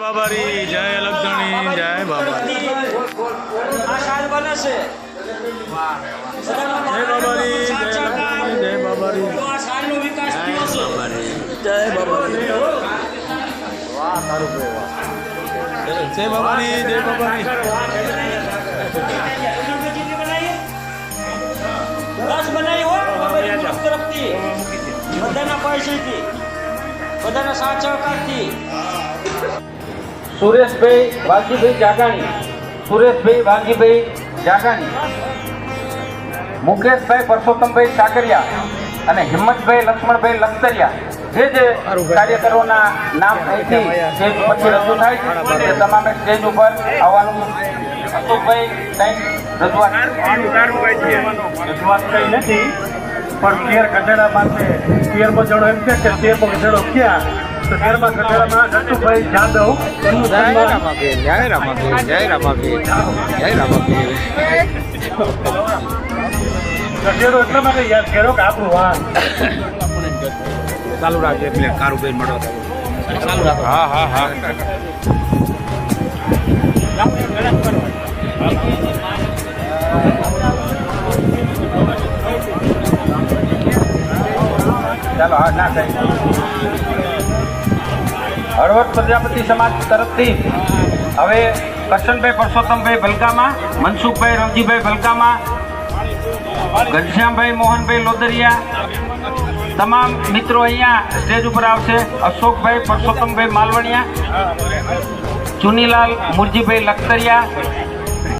બાબારી જય લગધણી જય બાબારી. આ બને છે. જય બાબારી જય લગધણી જય બાબારી. તો આ શાલનો વિકાસ થયો છે. જય બાબારી. જય બાબારી જય બાબારી. બધાના પૈસેથી. બધાના સાથ સહકારથી. સુરેશભાઈ વાલજીભાઈ જાગાણી. સુરેશભાઈ વાલજીભાઈ જાગાણી. મુકેશભાઈ પરસોત્તમભાઈ સાકરિયા અને હિંમતભાઈ લક્ષ્મણભાઈ લખતરિયા. જે જે કાર્યકરોના નામ અહીંથી સ્ટેજ પછી રજૂ થાય છે તે તમામે સ્ટેજ ઉપર આવવાનું અશોકભાઈ કંઈક રજૂઆત રજૂઆત કંઈ નથી પણ તેર ગઢડા પાસે તેરમો જણો એમ છે કે તેરમો ગઢેડો ક્યાં? તો જય ગઢેડામાં નટુભાઈ જાદવ એમનું સન્માન ગઢેડો એટલા માટે યાદ કર્યો કે આપણું વાહન. ચાલુ રાખજો એટલે કારું ભાઈ મળો ચાલુ રાખો. હા હા. હા. ચાલો, હા, ના થાય. હળવદ પ્રજાપતિ સમાજ તરફથી હવે કરશનભાઈ પરસોત્તમભાઈ ભલકામાં મનસુખભાઈ રવજીભાઈ ભલકામાં ઘનશ્યામભાઈ મોહનભાઈ લોદરિયા, તમામ મિત્રો અહીંયા સ્ટેજ ઉપર આવશે. અશોકભાઈ, પરસોત્તમભાઈ માલવણિયા, ચુનીલાલ મુરજીભાઈ લખતરિયા